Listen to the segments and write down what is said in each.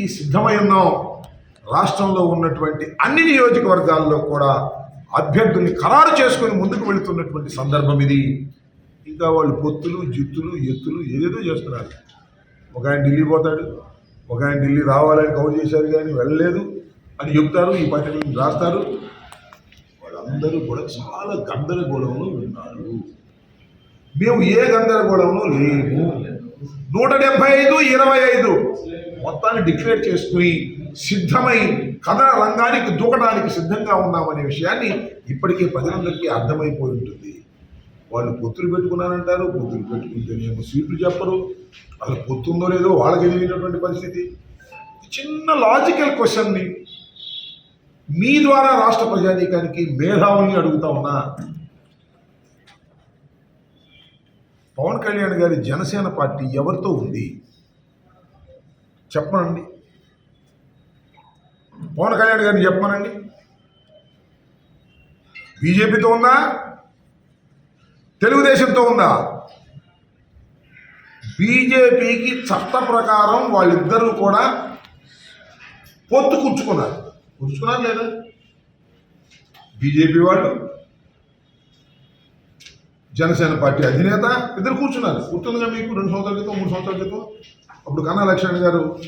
మేము అన్నిటికీ సిద్ధమై ఉన్నాం రాష్ట్రంలో ఉన్నటువంటి అన్ని నియోజకవర్గాల్లో కూడా అభ్యర్థుల్ని ఖరారు చేసుకొని ముందుకు వెళుతున్నటువంటి సందర్భం ఇది. ఇంకా వాళ్ళు పొత్తులు జిత్తులు ఎత్తులు ఏదేదో చేస్తున్నారు. ఒక ఆయన ఢిల్లీ పోతాడు ఒక ఆయన ఢిల్లీ రావాలని కౌలు చేశారు కానీ వెళ్ళలేదు అని చెప్తారు ఈ పత్రికలను రాస్తారు. వాళ్ళందరూ కూడా చాలా గందరగోళంలో ఉన్నారు. మేము ఏ గందరగోళంలో లేము. నూట డెబ్బై ఐదు ఇరవై ఐదు. మొత్తాన్ని డిక్లేర్ చేసుకుని సిద్ధమై కథ రంగానికి దూకడానికి సిద్ధంగా ఉన్నామనే విషయాన్ని ఇప్పటికే ప్రజలందరికీ అర్థమైపోయి ఉంటుంది. వాళ్ళు పొత్తులు పెట్టుకున్నారంటారు పొత్తులు పెట్టుకుంటేనేమో సీట్లు చెప్పరు. అసలు పొత్తుందో లేదో వాళ్ళకి తెలియనటువంటి పరిస్థితి. చిన్న లాజికల్ క్వశ్చన్ని మీ ద్వారా రాష్ట్ర ప్రజానీకానికి మేధావుల్ని అడుగుతా ఉన్నా. పవన్ కళ్యాణ్ గారి జనసేన పార్టీ ఎవరితో ఉంది? చెప్పనండి. పవన్ కళ్యాణ్ గారిని చెప్పమనండి బీజేపీతో ఉందా? తెలుగుదేశంతో ఉందా? బీజేపీకి చట్ట ప్రకారం వాళ్ళిద్దరూ కూడా పొత్తు కూర్చుకున్నారు. కూర్చుకున్నారు లేదా? బీజేపీ వాళ్ళు జనసేన పార్టీ అధినేత ఇద్దరు కూర్చున్నారు. గుర్తుందిగా మీకు? రెండు సంవత్సరాల క్రితం మూడు సంవత్సరాల క్రితం? అప్పుడు కన్నా లక్ష్మణ్ గారు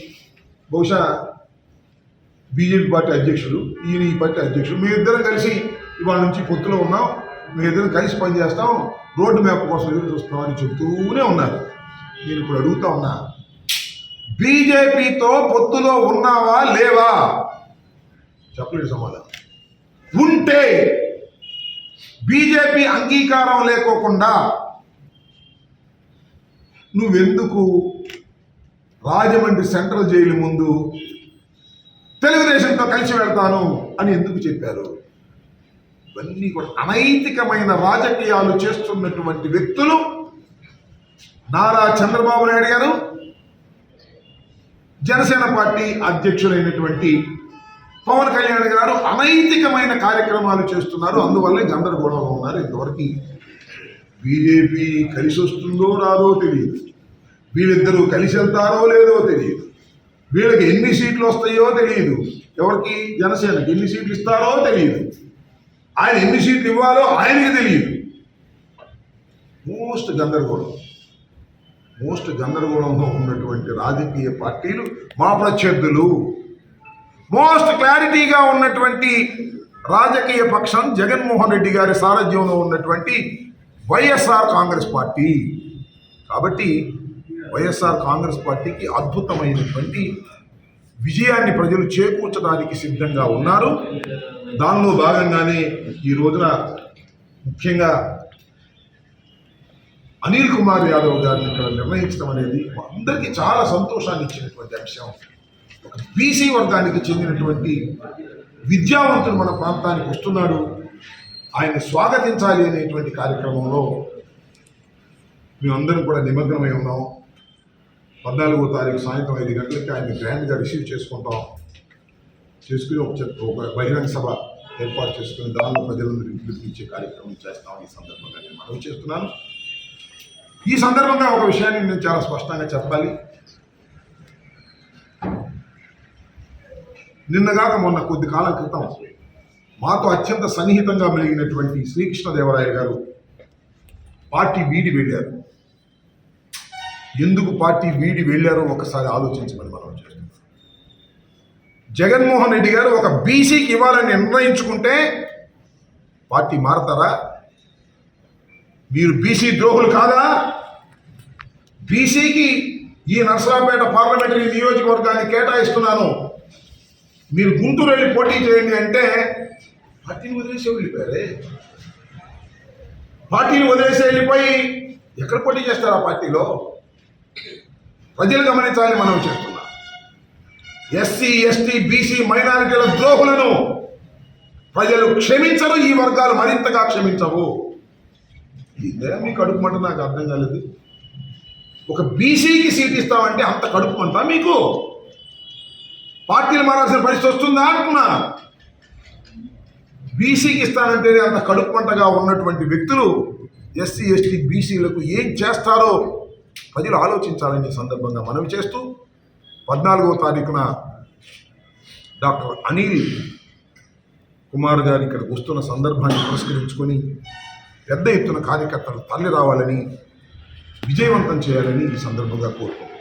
బహుశా బీజేపీ పార్టీ అధ్యక్షుడు ఈయన ఈ పార్టీ అధ్యక్షుడు. మీ ఇద్దరం కలిసి ఇవాళ నుంచి పొత్తులో ఉన్నాం. మీ ఇద్దరం కలిసి పనిచేస్తాం రోడ్డు మ్యాప్ కోసం ఎదురు చూస్తున్నాం అని చెప్తూనే ఉన్నారు. నేను ఇప్పుడు అడుగుతా ఉన్నా బీజేపీతో పొత్తులో ఉన్నావా లేవా? చెప్పలేడు సమాధానం. ఉంటే బీజేపీ అంగీకారం లేకోకుండా నువ్వెందుకు రాజమండ్రి సెంట్రల్ జైలు ముందు తెలుగుదేశంతో కలిసి వెళ్తాను అని ఎందుకు చెప్పారు? ఇవన్నీ కూడా అనైతికమైన రాజకీయాలు చేస్తున్నటువంటి వ్యక్తులు నారా చంద్రబాబు నాయుడు గారు జనసేన పార్టీ అధ్యక్షులైనటువంటి పవన్ కళ్యాణ్ గారు అనైతికమైన కార్యక్రమాలు చేస్తున్నారు. అందువల్లే గందరగోళంలో ఉన్నారు. ఇంతవరకు బీజేపీ కలిసి వస్తుందో రాదో తెలియదు. వీళ్ళిద్దరూ కలిసి వెళ్తారో లేదో తెలియదు. వీళ్ళకి ఎన్ని సీట్లు వస్తాయో తెలియదు. ఎవరికి? జనసేనకి ఎన్ని సీట్లు ఇస్తారో తెలియదు. ఆయన ఎన్ని సీట్లు ఇవ్వాలో ఆయనకి తెలియదు. మోస్ట్ గందరగోళం. మోస్ట్ గందరగోళంలో ఉన్నటువంటి రాజకీయ పార్టీలు మా ప్రత్యర్థులు. మోస్ట్ క్లారిటీగా ఉన్నటువంటి రాజకీయ పక్షం జగన్మోహన్ రెడ్డి గారి సారథ్యంలో ఉన్నటువంటి వైఎస్ఆర్ కాంగ్రెస్ పార్టీ. కాబట్టి వైఎస్ఆర్ కాంగ్రెస్ పార్టీకి అద్భుతమైనటువంటి విజయాన్ని ప్రజలు చేకూర్చడానికి సిద్ధంగా ఉన్నారు. దానిలో భాగంగానే ఈ రోజున ముఖ్యంగా అనిల్ కుమార్ యాదవ్ గారిని ఇక్కడ నిర్ణయించడం అనేది అందరికీ చాలా సంతోషాన్ని ఇచ్చినటువంటి అంశం. బీసీ వర్గానికి చెందినటువంటి విద్యావంతుడు మన ప్రాంతానికి వస్తున్నాడు. ఆయన్ని స్వాగతించాలి అనేటువంటి కార్యక్రమంలో మేమందరం కూడా నిమగ్నమై ఉన్నాం. పద్నాలుగో తారీఖు సాయంత్రం ఐదు గంటలకి ఆయన్ని గ్రాండ్గా రిసీవ్ చేసుకుంటాం. చేసుకుని ఒక ఒక బహిరంగ సభ ఏర్పాటు చేసుకుని దానిలో ప్రజలందరికీ పిలిపించే కార్యక్రమం చేస్తాం. ఈ సందర్భంగా నేను మనవి చేస్తున్నాను. ఈ సందర్భంగా ఒక విషయాన్ని నేను చాలా స్పష్టంగా చెప్పాలి. నిన్నగాక మొన్న కొద్ది కాలం క్రితం మాతో అత్యంత సన్నిహితంగా మెలిగినటువంటి శ్రీకృష్ణదేవరాయ గారు పార్టీ వీడి వెళ్ళారు. ఎందుకు పార్టీ వీడి వెళ్ళారో ఒకసారి ఆలోచించమని మనం చేస్తున్నాం. జగన్మోహన్ రెడ్డి గారు ఒక బీసీకి ఇవ్వాలని నిర్ణయించుకుంటే పార్టీ మారతారా? మీరు బీసీ ద్రోహులు కాదా? బీసీకి ఈ నర్సరాపేట పార్లమెంటరీ నియోజకవర్గాన్ని కేటాయిస్తున్నాను. మీరు గుంటూరు వెళ్ళి పోటీ చేయండి అంటే పార్టీని వదిలేసి వెళ్ళిపోయారే. పార్టీని వదిలేసి వెళ్ళిపోయి ఎక్కడ పోటీ చేస్తారు ఆ పార్టీలో? ప్రజలు గమనించాలని మనం చేస్తున్నాం. ఎస్సీ ఎస్టీ బీసీ మైనారిటీల ద్రోహులను ప్రజలు క్షమించరు ఈ వర్గాలు మరింతగా క్షమించవు. ఇదే మీ కడుపు మంట నాకు అర్థం కాలేదు. ఒక బీసీకి సీట్ ఇస్తామంటే అంత కడుపు మంట మీకు? పార్టీలు మారాల్సిన పరిస్థితి వస్తుందా అనుకున్నా బీసీకి ఇస్తానంటేనే అంత కడుపు మంటగా ఉన్నటువంటి వ్యక్తులు ఎస్సీ ఎస్టీ బీసీలకు ఏం చేస్తారో ప్రజలు ఆలోచించాలని ఈ సందర్భంగా మనవి చేస్తూ పద్నాలుగో తారీఖున డాక్టర్ అనిల్ కుమార్ గారు ఇక్కడికి వస్తున్న సందర్భాన్ని పురస్కరించుకొని పెద్ద ఎత్తున కార్యకర్తలు తల్లి రావాలని విజయవంతం చేయాలని ఈ సందర్భంగా కోరుకుంటున్నాను.